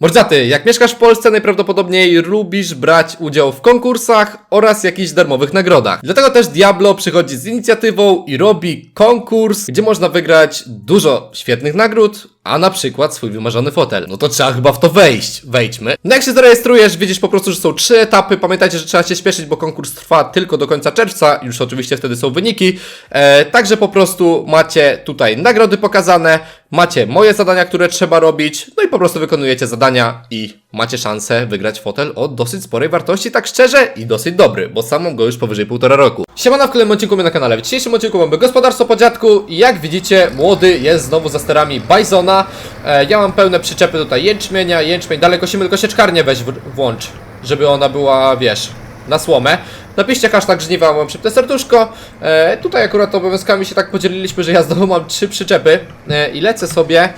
Mordzaty, jak mieszkasz w Polsce, najprawdopodobniej lubisz brać udział w konkursach oraz jakichś darmowych nagrodach. Dlatego też Diablo przychodzi z inicjatywą i robi konkurs, gdzie można wygrać dużo świetnych nagród, a na przykład swój wymarzony fotel. No to trzeba chyba w to wejść. Wejdźmy. No jak się zarejestrujesz, widzisz po prostu, że są trzy etapy. Pamiętajcie, że trzeba się śpieszyć, bo konkurs trwa tylko do końca czerwca. Już oczywiście wtedy są wyniki. E, także po prostu macie tutaj nagrody pokazane, macie moje zadania, które trzeba robić, no i po prostu wykonujecie zadania i macie szansę wygrać fotel o dosyć sporej wartości, tak szczerze i dosyć dobry, bo sam mam go już powyżej półtora roku. Siemano w kolejnym odcinku na kanale. W dzisiejszym odcinku mamy gospodarstwo po dziadku i jak widzicie młody jest znowu za sterami Bisona. E, ja mam pełne przyczepy tutaj jęczmienia, jęczmień, dalej kosimy, tylko sieczkarnię weź włącz, żeby ona była, wiesz, na słomę. Napiszcie hashtag żniwa, mam szybkie serduszko. E, tutaj akurat obowiązkami się tak podzieliliśmy, że ja znowu mam trzy przyczepy e, i lecę sobie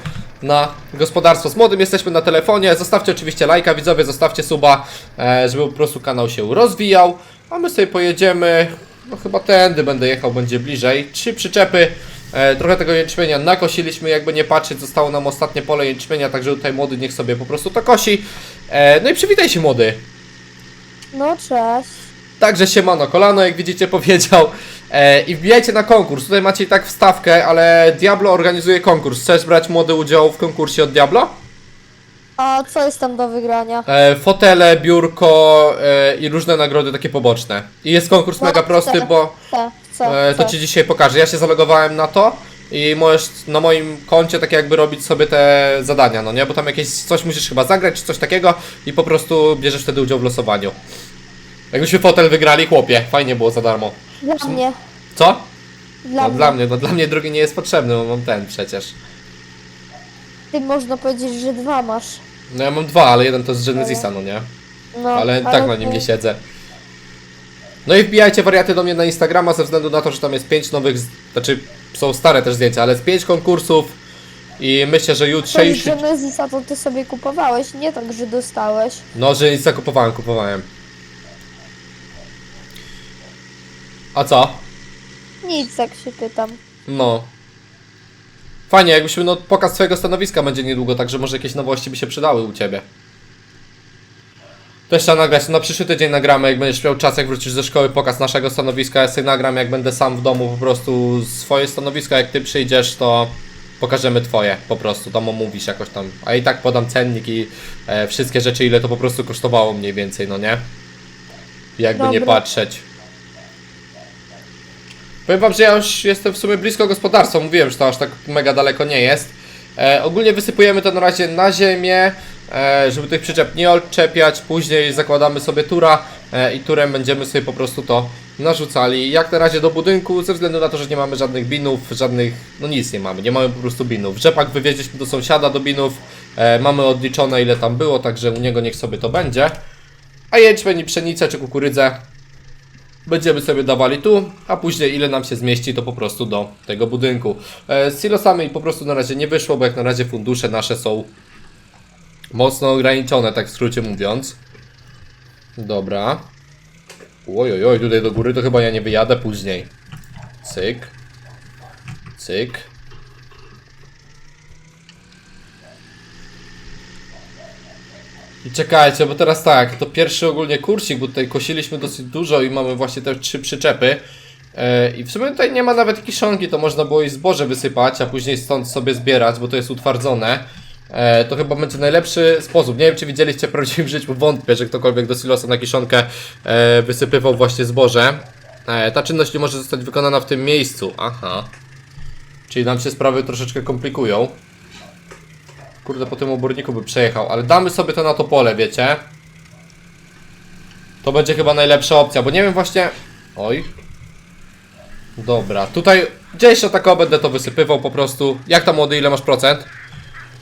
na gospodarstwo z młodym. Jesteśmy na telefonie. Zostawcie oczywiście lajka, widzowie, zostawcie suba, e, żeby po prostu kanał się rozwijał. A my sobie pojedziemy, no chyba tędy będę jechał, będzie bliżej. Trzy przyczepy. E, trochę tego jęczmienia nakosiliśmy, jakby nie patrzeć, zostało nam ostatnie pole jęczmienia, także tutaj młody niech sobie po prostu to kosi. E, no i przywitaj się młody. No cześć. Także siemano, kolano, jak widzicie, powiedział. E, I wbijajcie na konkurs. Tutaj macie i tak wstawkę, ale Diablo organizuje konkurs. Chcesz brać młody udział w konkursie od Diablo? A co jest tam do wygrania? E, fotele, biurko e, i różne nagrody takie poboczne. I jest konkurs mega prosty, bo Chcę, chcę, e, to chcę. ci dzisiaj pokażę. Ja się zalogowałem na to i możesz na moim koncie tak jakby robić sobie te zadania, no nie? Bo tam jakieś coś musisz chyba zagrać, czy coś takiego i po prostu bierzesz wtedy udział w losowaniu. Jakbyśmy fotel wygrali, chłopie, fajnie było za darmo. Dla mnie. Co? Dla no, mnie. dla mnie, no dla mnie drugi nie jest potrzebny, bo mam ten przecież. Ty można powiedzieć, że dwa masz. No ja mam dwa, ale jeden to z Genesisa, no nie? No, Ale tak na nim ty- nie siedzę. No i wbijajcie wariaty do mnie na Instagrama ze względu na to, że tam jest pięć nowych, z- znaczy są stare też zdjęcia, ale jest pięć konkursów i myślę, że To jutrzejszy... Genesisa to ty sobie kupowałeś, nie tak, że dostałeś. No, że nic zakupowałem, kupowałem. A co? Nic, jak się pytam. No. Fajnie, jakbyśmy, no pokaz swojego stanowiska będzie niedługo, także może jakieś nowości by się przydały u Ciebie. Też trzeba nagrać, na przyszły tydzień nagramy, jak będziesz miał czas, jak wrócisz ze szkoły, pokaz naszego stanowiska, ja sobie nagram, jak będę sam w domu, po prostu swoje stanowisko, jak Ty przyjdziesz, to pokażemy Twoje, po prostu, tam omówisz jakoś tam, a i tak podam cennik i e, wszystkie rzeczy, ile to po prostu kosztowało mniej więcej, no nie? Jakby nie Dobra. patrzeć. Powiem wam, że ja już jestem w sumie blisko gospodarstwa. Mówiłem, że to aż tak mega daleko nie jest. E, ogólnie wysypujemy to na razie na ziemię, żeby tych przyczep nie odczepiać. Później zakładamy sobie tura e, i turem będziemy sobie po prostu to narzucali. Jak na razie do budynku, ze względu na to, że nie mamy żadnych binów, żadnych, no nic nie mamy, nie mamy po prostu binów. Rzepak wywieźliśmy do sąsiada do binów, e, mamy odliczone ile tam było, także u niego niech sobie to będzie. A jęczmień i pszenicę czy kukurydzę Będziemy sobie dawali tu, a później ile nam się zmieści, to po prostu do tego budynku. E, z silosami po prostu na razie nie wyszło, bo jak na razie fundusze nasze są mocno ograniczone, tak w skrócie mówiąc. Dobra. Oj, oj, oj, tutaj do góry to chyba ja nie wyjadę później. Cyk. Cyk. I czekajcie, bo teraz tak, to pierwszy ogólnie kursik, bo tutaj kosiliśmy dosyć dużo i mamy właśnie te trzy przyczepy. E, I w sumie tutaj nie ma nawet kiszonki, to można było i zboże wysypać, a później stąd sobie zbierać, bo to jest utwardzone. E, To chyba będzie najlepszy sposób. Nie wiem, czy widzieliście w prawdziwym życiu, wątpię, że ktokolwiek do silosa na kiszonkę e, wysypywał właśnie zboże. E, Ta czynność nie może zostać wykonana w tym miejscu. Aha. Czyli nam się sprawy troszeczkę komplikują. Kurde, po tym oborniku by przejechał, ale damy sobie to na to pole, wiecie? To będzie chyba najlepsza opcja, bo nie wiem właśnie... Oj. Dobra, tutaj gdzieś o tako będę to wysypywał po prostu. Jak tam młody, ile masz procent?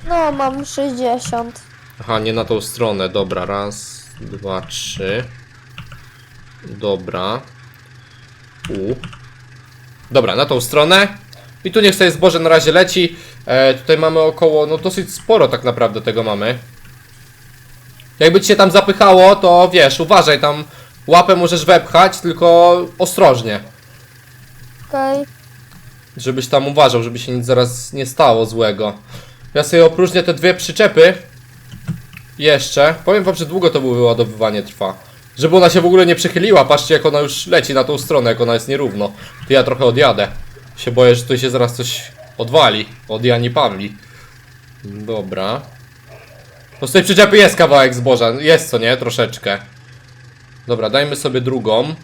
No, mam 60. Aha, nie na tą stronę, dobra, raz, dwa, trzy. Dobra. U. Dobra, na tą stronę. I tu niech sobie zboże na razie leci. E, tutaj mamy około, no dosyć sporo tak naprawdę tego mamy. Jakby ci się tam zapychało, to wiesz, uważaj, tam łapę możesz wepchać, tylko ostrożnie. Okej. Żebyś tam uważał, żeby się nic zaraz nie stało złego. Ja sobie opróżnię te dwie przyczepy. Jeszcze. Powiem wam, że długo to było wyładowywanie trwa. Żeby ona się w ogóle nie przychyliła. Patrzcie, jak ona już leci na tą stronę, jak ona jest nierówno. To ja trochę odjadę. Się boję, że tu się zaraz coś odwali. Od Jani Pawli. Dobra. No z tej przyczepy jest kawałek zboża. Jest co nie? Troszeczkę. Dobra, dajmy sobie drugą.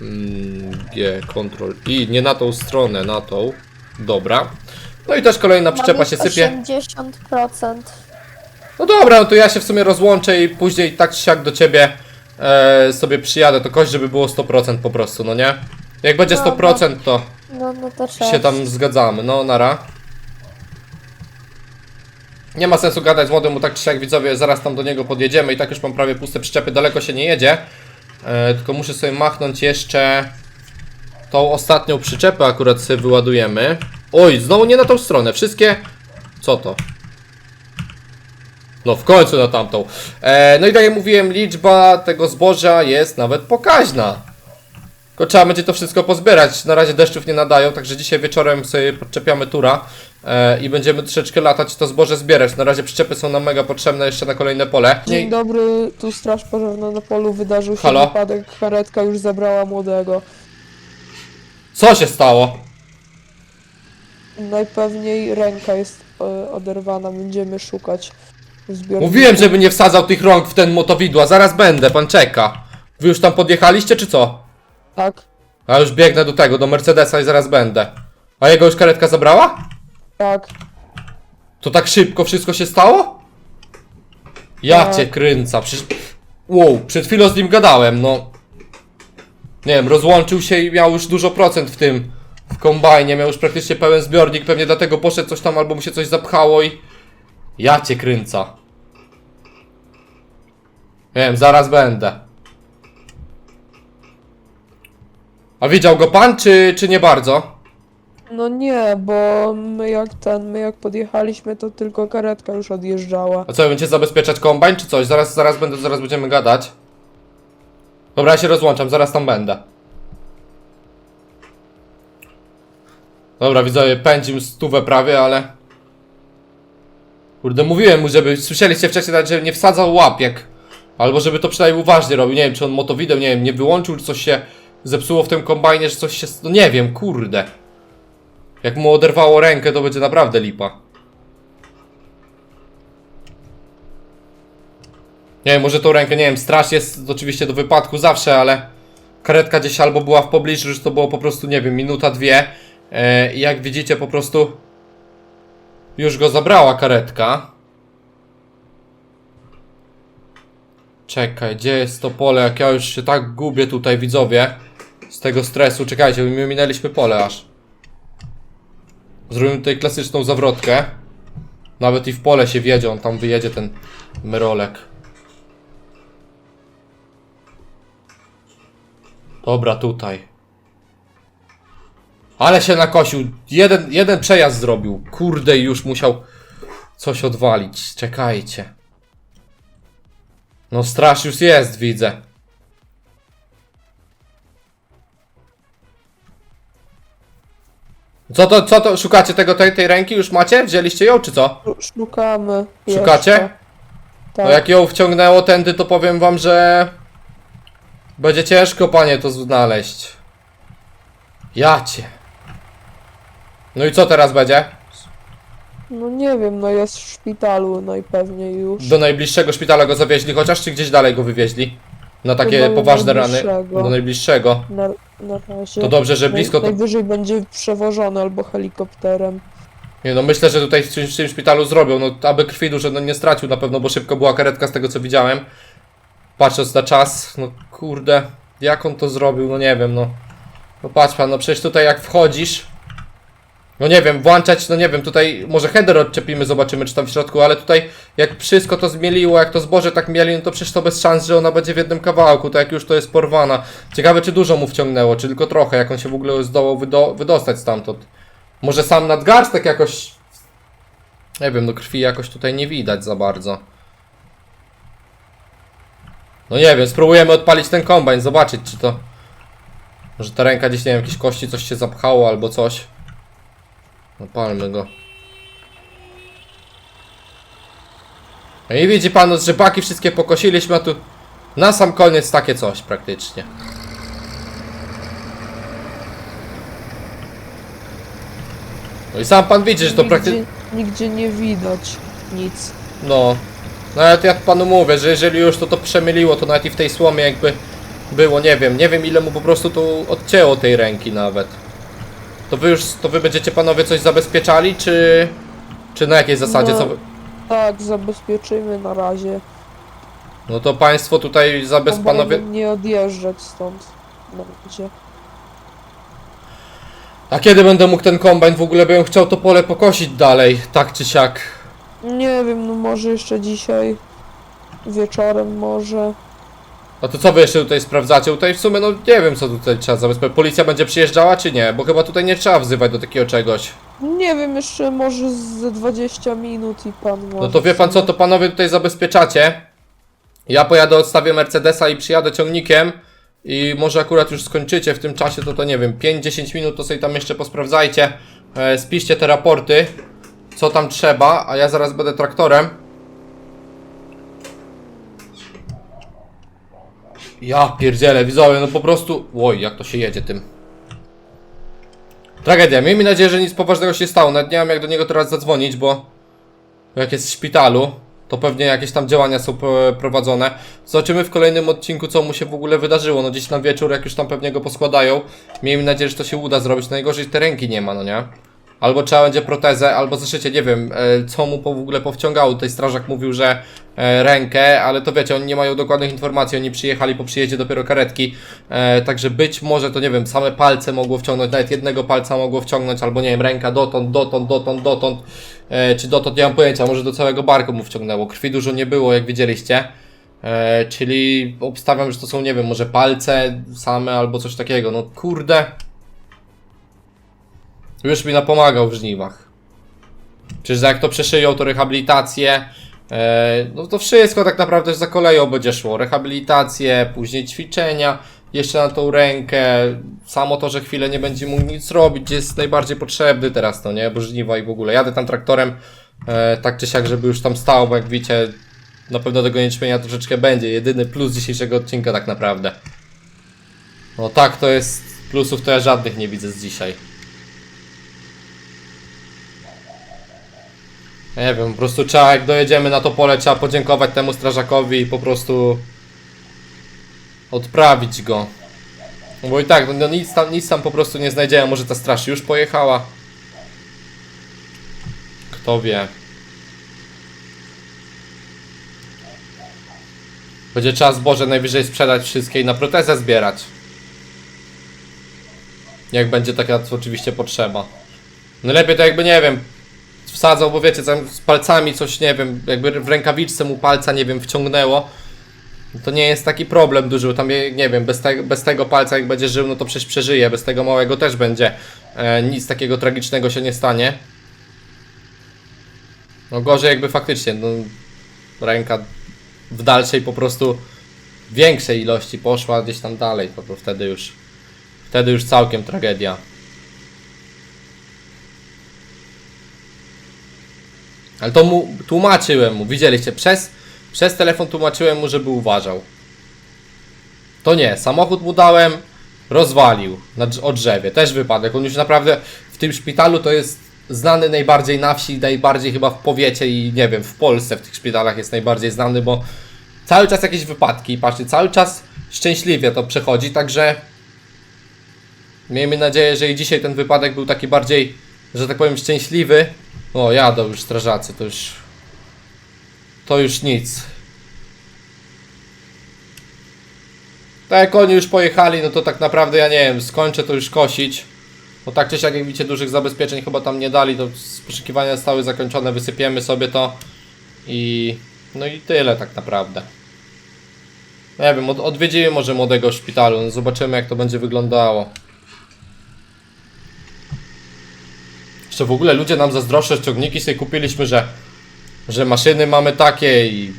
Mm, G, Ctrl I. Nie na tą stronę, na tą. Dobra. No i też kolejna przyczepa się sypie. 80%. No dobra, no to ja się w sumie rozłączę i później tak czy siak do ciebie e, sobie przyjadę. To kość, żeby było 100% po prostu, no nie? Jak będzie No, 100%, to No, no to trzeba. się tam zgadzamy. No, nara. Nie ma sensu gadać z młodym, bo tak czy siak widzowie, zaraz tam do niego podjedziemy i tak już mam prawie puste przyczepy, daleko się nie jedzie. E, tylko muszę sobie machnąć jeszcze tą ostatnią przyczepę, akurat sobie wyładujemy. Oj, znowu nie na tą stronę, wszystkie... Co to? No w końcu na tamtą. E, no i tak jak mówiłem, liczba tego zboża jest nawet pokaźna. Tylko trzeba będzie to wszystko pozbierać. Na razie deszczów nie nadają, także dzisiaj wieczorem sobie podczepiamy tura e, i będziemy troszeczkę latać to zboże zbierać. Na razie przyczepy są nam mega potrzebne jeszcze na kolejne pole. Dzień Nie, dobry, tu straż pożarna na polu, wydarzył się Halo? wypadek, karetka już zabrała młodego. co się stało? Najpewniej ręka jest e, oderwana, będziemy szukać w zbiorniku. Mówiłem, żeby nie wsadzał tych rąk w ten motowidła. Zaraz będę, pan czeka. Wy już tam podjechaliście, czy co? Tak, A już biegnę do tego, do Mercedesa i zaraz będę. A jego już karetka zabrała? tak. To tak szybko wszystko się stało? Ja Tak. cię kręca, przecież... Wow, przed chwilą z nim gadałem, no... Nie wiem, rozłączył się i miał już dużo procent w tym... W kombajnie, miał już praktycznie pełen zbiornik, pewnie dlatego poszedł coś tam, albo mu się coś zapchało i... Ja cię kręca. Wiem, zaraz będę. A widział go pan, czy, czy nie bardzo? No nie, bo my jak ten, my jak podjechaliśmy, to tylko karetka już odjeżdżała. A co, będzie zabezpieczać kombajn czy coś? Zaraz, zaraz będę, zaraz będziemy gadać. Dobra, ja się rozłączam, zaraz tam będę. Dobra, widzowie, pędzim stówę prawie, ale... Kurde, mówiłem mu, żeby... Słyszeliście wcześniej nawet, że nie wsadzał łapek. Albo żeby to przynajmniej uważnie robił. Nie wiem, czy on motowideł, nie wiem, nie wyłączył, czy coś się zepsuło w tym kombajnie, że coś się... No nie wiem, kurde. Jak mu oderwało rękę, to będzie naprawdę lipa. Nie wiem, może tą rękę, nie wiem, straż jest oczywiście do wypadku zawsze, ale karetka gdzieś albo była w pobliżu, że to było po prostu, nie wiem, minuta, dwie. E, jak widzicie, po prostu już go zabrała karetka. Czekaj, gdzie jest to pole? Jak ja już się tak gubię tutaj, widzowie, z tego stresu. Czekajcie, my minęliśmy pole aż. Zrobimy tutaj klasyczną zawrotkę. Nawet i w pole się wiedzie, on tam wyjedzie ten myrolek. Dobra, tutaj. Ale się nakosił. Jeden, jeden przejazd zrobił. Kurde, już musiał coś odwalić. Czekajcie. No straż już jest, widzę. Co to, co to, szukacie tego, tej, tej ręki? Już macie? Wzięliście ją, czy co? Szu- Szukamy. Szukacie? Jeszcze. Tak. No jak ją wciągnęło tędy, to powiem wam, że... Będzie ciężko, panie, to znaleźć. Jacie. No i co teraz będzie? No nie wiem, no jest w szpitalu najpewniej już. Do najbliższego szpitala go zawieźli chociaż, czy gdzieś dalej go wywieźli? Na takie Chyba poważne rany. najbliższego. Do najbliższego. Na, na razie. To dobrze, że Naj- blisko to... Najwyżej będzie przewożony albo helikopterem. Nie no, myślę, że tutaj w tym, w tym szpitalu zrobią, no aby krwi dużo no, nie stracił na pewno, bo szybko była karetka z tego co widziałem. Patrząc na czas, no kurde, jak on to zrobił, no nie wiem, no. No patrz pan, no przecież tutaj jak wchodzisz, no nie wiem, włączać, no nie wiem, tutaj może header odczepimy, zobaczymy czy tam w środku, ale tutaj jak wszystko to zmieliło, jak to zboże tak mieli, no to przecież to bez szans, że ona będzie w jednym kawałku, to jak już to jest porwana. Ciekawe czy dużo mu wciągnęło, czy tylko trochę, jak on się w ogóle zdołał wydo wydostać stamtąd. Może sam nadgarstek jakoś. Nie wiem, no krwi jakoś tutaj nie widać za bardzo. No nie wiem, spróbujemy odpalić ten kombajn, zobaczyć czy to. Może ta ręka gdzieś, nie wiem, jakieś kości, coś się zapchało albo coś. Odpalmy go. No i widzi pan, no, że baki wszystkie pokosiliśmy, a tu na sam koniec takie coś praktycznie. No i sam pan widzi, że to praktycznie... Nigdzie, nie widać nic. No. Nawet jak panu mówię, że jeżeli już to to przemyliło, to nawet i w tej słomie jakby było, nie wiem, nie wiem ile mu po prostu tu odcięło tej ręki nawet. To wy już, to wy będziecie panowie coś zabezpieczali, czy... Czy na jakiej zasadzie, No. co wy... Tak, zabezpieczymy na razie. No to państwo tutaj zabez... Panowie... nie odjeżdżać stąd. Na razie. A kiedy będę mógł ten kombajn w ogóle, bym chciał to pole pokosić dalej, tak czy siak. Nie wiem, no może jeszcze dzisiaj. Wieczorem może. A to co wy jeszcze tutaj sprawdzacie? Tutaj w sumie, no nie wiem co tutaj trzeba zabezpieczyć. Policja będzie przyjeżdżała czy nie? Bo chyba tutaj nie trzeba wzywać do takiego czegoś. Nie wiem, jeszcze może z 20 minut i pan może. No to wie pan co, to panowie tutaj zabezpieczacie. Ja pojadę, odstawię Mercedesa i przyjadę ciągnikiem. I może akurat już skończycie w tym czasie, to to nie wiem, 5-10 minut to sobie tam jeszcze posprawdzajcie. E, spiszcie te raporty, co tam trzeba, a ja zaraz będę traktorem. Ja pierdzielę, widzowie, no po prostu... Oj, jak to się jedzie tym. Tragedia, miejmy nadzieję, że nic poważnego się stało. Nawet nie wiem jak do niego teraz zadzwonić, bo jak jest w szpitalu, to pewnie jakieś tam działania są prowadzone. Zobaczymy w kolejnym odcinku, co mu się w ogóle wydarzyło. No dziś na wieczór, jak już tam pewnie go poskładają. Miejmy nadzieję, że to się uda zrobić. Najgorzej te ręki nie ma, no nie? Albo trzeba będzie protezę, albo zeszycie, nie wiem, e, co mu po w ogóle powciągało. Tutaj strażak mówił, że e, rękę, ale to wiecie, oni nie mają dokładnych informacji, oni przyjechali po przyjeździe dopiero karetki, e, także być może to nie wiem, same palce mogło wciągnąć, nawet jednego palca mogło wciągnąć, albo nie wiem, ręka dotąd, dotąd, dotąd, dotąd, czy dotąd, nie mam pojęcia, może do całego barku mu wciągnęło, krwi dużo nie było, jak widzieliście. Czyli obstawiam, że to są, nie wiem, może palce same albo coś takiego. No kurde. Już mi napomagał w żniwach. Przecież jak to przeszyją, to rehabilitację. E, no to wszystko tak naprawdę za koleją będzie szło. Rehabilitację, później ćwiczenia, jeszcze na tą rękę. Samo to, że chwilę nie będzie mógł nic robić, jest najbardziej potrzebny teraz, no nie? Bo żniwa i w ogóle. Jadę tam traktorem, e, tak czy siak, żeby już tam stał, bo jak widzicie, na pewno tego nieczmienia troszeczkę będzie. Jedyny plus dzisiejszego odcinka tak naprawdę. No tak, to jest plusów, to ja żadnych nie widzę z dzisiaj. Nie wiem, po prostu trzeba, jak dojedziemy na to pole, trzeba podziękować temu strażakowi i po prostu odprawić go. No Bo i tak, no, no nic, tam, nic tam po prostu nie znajdziemy, może ta straż już pojechała. Kto wie. Będzie trzeba zboże najwyżej sprzedać wszystkie i na protezę zbierać. Jak będzie taka oczywiście potrzeba. Najlepiej to jakby, nie wiem, wsadzał, bo wiecie, z palcami coś, nie wiem, jakby w rękawiczce mu palca, nie wiem, wciągnęło. To nie jest taki problem duży, tam, nie wiem, bez, te, bez tego palca jak będzie żył, no to przecież przeżyje, bez tego małego też będzie. E, nic takiego tragicznego się nie stanie. No gorzej jakby faktycznie, no, ręka w dalszej po prostu większej ilości poszła gdzieś tam dalej, to, to wtedy już, wtedy już całkiem tragedia. Ale to mu tłumaczyłem mu, widzieliście, przez, przez telefon tłumaczyłem mu, żeby uważał. To nie, samochód mu dałem, rozwalił na, o drzewie, też wypadek. On już naprawdę w tym szpitalu to jest znany najbardziej na wsi, najbardziej chyba w powiecie i nie wiem, w Polsce w tych szpitalach jest najbardziej znany, bo cały czas jakieś wypadki, patrzcie, cały czas szczęśliwie to przechodzi, także miejmy nadzieję, że i dzisiaj ten wypadek był taki bardziej, że tak powiem, szczęśliwy. O, jadą już strażacy, to już... To już nic. Tak jak oni już pojechali, no to tak naprawdę ja nie wiem, skończę to już kosić. Bo tak czy siak jak widzicie dużych zabezpieczeń chyba tam nie dali, to poszukiwania zostały zakończone, wysypiemy sobie to i no i tyle tak naprawdę. Nie wiem, od, odwiedzimy może młodego szpitalu, no zobaczymy jak to będzie wyglądało. Jeszcze w ogóle ludzie nam zazdroszczą ciągniki sobie kupiliśmy, że, że maszyny mamy takie i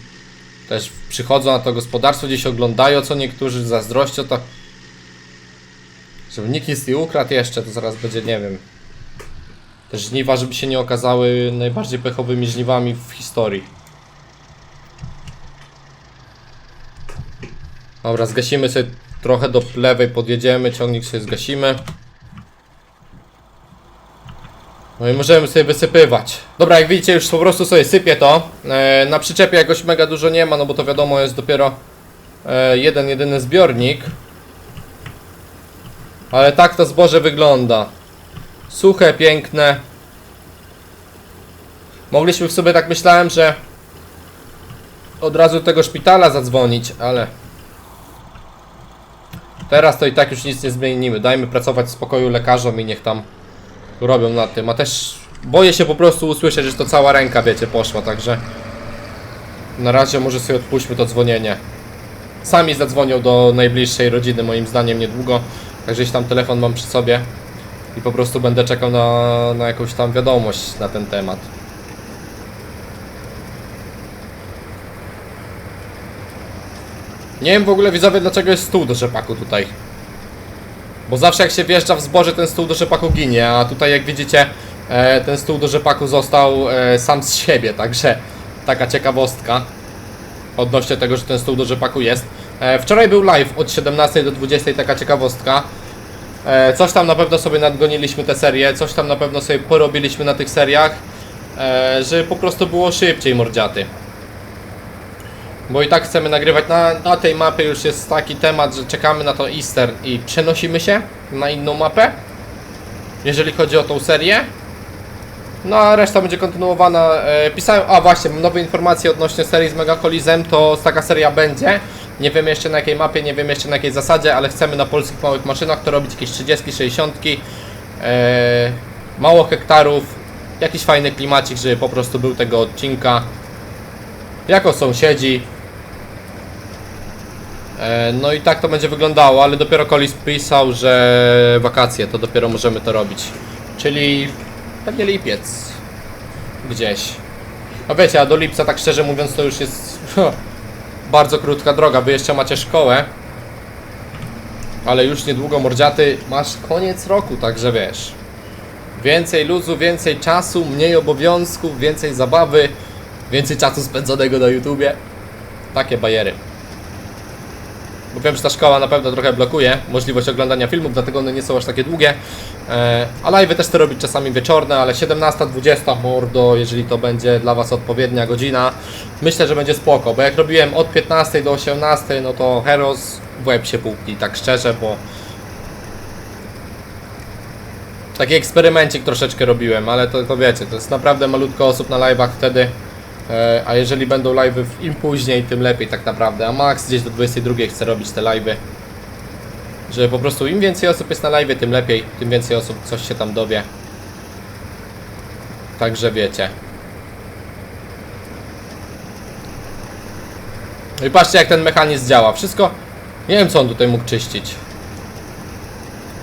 też przychodzą na to gospodarstwo, gdzieś oglądają, co niektórzy zazdrością, to żeby nikt nic nie ukradł jeszcze, to zaraz będzie, nie wiem, te żniwa, żeby się nie okazały najbardziej pechowymi żniwami w historii. Dobra, zgasimy sobie trochę do lewej, podjedziemy, ciągnik sobie zgasimy. No i możemy sobie wysypywać. Dobra, jak widzicie, już po prostu sobie sypię to. E, na przyczepie jakoś mega dużo nie ma, no bo to wiadomo, jest dopiero e, jeden, jedyny zbiornik. Ale tak to zboże wygląda. Suche, piękne. Mogliśmy w sobie tak myślałem, że od razu do tego szpitala zadzwonić, ale teraz to i tak już nic nie zmienimy. Dajmy pracować w spokoju lekarzom i niech tam robią na tym. A też boję się po prostu usłyszeć, że to cała ręka, wiecie, poszła, także na razie może sobie odpuśćmy to dzwonienie. Sami zadzwonią do najbliższej rodziny, moim zdaniem niedługo. Także jeśli tam telefon mam przy sobie i po prostu będę czekał na, na jakąś tam wiadomość na ten temat. Nie wiem w ogóle widzowie dlaczego jest stół do rzepaku tutaj. Bo zawsze jak się wjeżdża w zboże ten stół do rzepaku ginie, a tutaj jak widzicie e, ten stół do rzepaku został e, sam z siebie, także taka ciekawostka odnośnie tego, że ten stół do rzepaku jest. E, wczoraj był live od 17 do 20, taka ciekawostka. Coś tam na pewno sobie nadgoniliśmy tę serię, coś tam na pewno sobie porobiliśmy na tych seriach, e, że po prostu było szybciej mordziaty. Bo i tak chcemy nagrywać na, na tej mapie już jest taki temat, że czekamy na to Easter i przenosimy się na inną mapę. Jeżeli chodzi o tą serię. No a reszta będzie kontynuowana. E, pisałem, a właśnie, nowe informacje odnośnie serii z Megakolizem, to taka seria będzie. Nie wiem jeszcze na jakiej mapie, nie wiem jeszcze na jakiej zasadzie, ale chcemy na polskich małych maszynach to robić jakieś 30, 60. E, mało hektarów, jakiś fajny klimacik, żeby po prostu był tego odcinka. Jako sąsiedzi, No i tak to będzie wyglądało, ale dopiero Kolis pisał, że wakacje, to dopiero możemy to robić. Czyli pewnie lipiec. Gdzieś. No wiecie, a do lipca tak szczerze mówiąc to już jest bardzo krótka droga. Wy jeszcze macie szkołę. Ale już niedługo mordziaty masz koniec roku, także wiesz. Więcej luzu, więcej czasu, mniej obowiązków, więcej zabawy, więcej czasu spędzonego na YouTubie. Takie bajery. Bo wiem, że ta szkoła na pewno trochę blokuje możliwość oglądania filmów, dlatego one nie są aż takie długie. E, a live też chcę robić czasami wieczorne, ale 17-20 mordo, jeżeli to będzie dla Was odpowiednia godzina. Myślę, że będzie spoko, bo jak robiłem od 15 do 18, no to Heros w łeb się pułkli, tak szczerze, bo taki eksperymencik troszeczkę robiłem, ale to, to wiecie, to jest naprawdę malutko osób na live'ach wtedy. E, A jeżeli będą live'y im później, tym lepiej tak naprawdę. A max gdzieś do 22 chcę robić te live'y. Żeby po prostu im więcej osób jest na live'ie, tym lepiej. Tym więcej osób coś się tam dowie. Także wiecie. No i patrzcie jak ten mechanizm działa. Wszystko... Nie wiem co on tutaj mógł czyścić.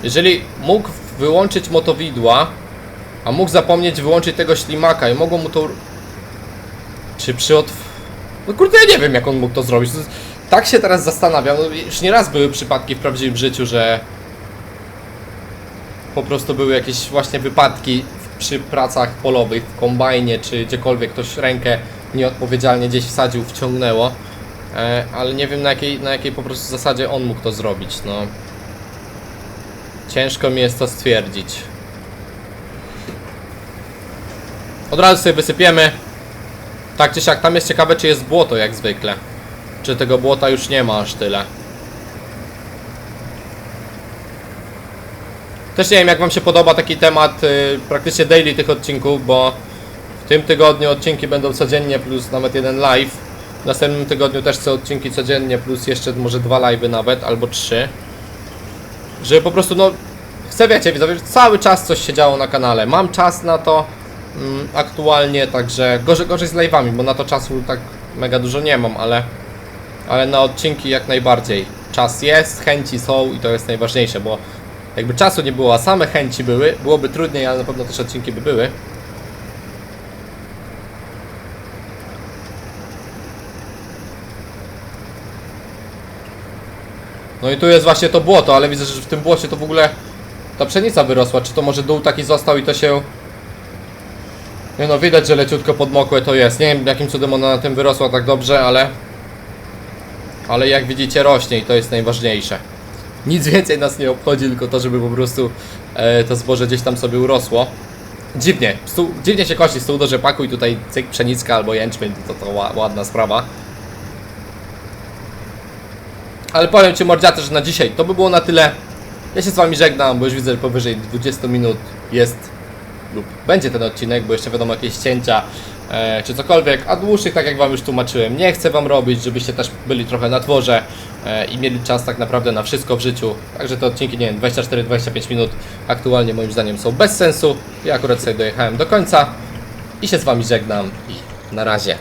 Jeżeli mógł wyłączyć motowidła, a mógł zapomnieć wyłączyć tego ślimaka i mogło mu to czy przy otw... No kurde, ja nie wiem jak on mógł to zrobić. Tak się teraz zastanawiam. No, już nieraz były przypadki w prawdziwym życiu, że po prostu były jakieś właśnie wypadki przy pracach polowych, w kombajnie, czy gdziekolwiek ktoś rękę nieodpowiedzialnie gdzieś wsadził, wciągnęło. E, ale nie wiem na jakiej, na jakiej po prostu zasadzie on mógł to zrobić, no. Ciężko mi jest to stwierdzić. Od razu sobie wysypiemy. Tak czy siak, tam jest ciekawe czy jest błoto jak zwykle. Czy tego błota już nie ma aż tyle. Też nie wiem jak wam się podoba taki temat y, praktycznie daily tych odcinków, bo w tym tygodniu odcinki będą codziennie plus nawet jeden live. W następnym tygodniu też są odcinki codziennie plus jeszcze może dwa live'y nawet, albo trzy. Żeby po prostu no chcę wiecie, widzowie, że cały czas coś się działo na kanale. Mam czas na to aktualnie, także gorzej, gorzej z live'ami, bo na to czasu tak mega dużo nie mam, ale, ale na odcinki jak najbardziej. Czas jest, chęci są i to jest najważniejsze, bo jakby czasu nie było, a same chęci były, byłoby trudniej, ale na pewno też odcinki by były. No i tu jest właśnie to błoto, ale widzę, że w tym błocie to w ogóle ta pszenica wyrosła. Czy to może dół taki został i to się... Nie no, widać, że leciutko podmokłe to jest. Nie wiem, jakim cudem ona na tym wyrosła tak dobrze, ale... ale jak widzicie rośnie i to jest najważniejsze. Nic więcej nas nie obchodzi, tylko to, żeby po prostu e, to zboże gdzieś tam sobie urosło. Dziwnie, stół, dziwnie się kosi stół do rzepaku i tutaj cyk pszenicka albo jęczmień, to, to ła- ładna sprawa. Ale powiem Ci mordziaty, że na dzisiaj to by było na tyle. Ja się z Wami żegnam, bo już widzę, że powyżej 20 minut jest lub będzie ten odcinek, bo jeszcze wiadomo jakieś cięcia e, czy cokolwiek, a dłuższych, tak jak Wam już tłumaczyłem, nie chcę Wam robić, żebyście też byli trochę na dworze e, i mieli czas tak naprawdę na wszystko w życiu. Także te odcinki, nie wiem, 24-25 minut aktualnie moim zdaniem są bez sensu. Ja akurat sobie dojechałem do końca i się z Wami żegnam i na razie.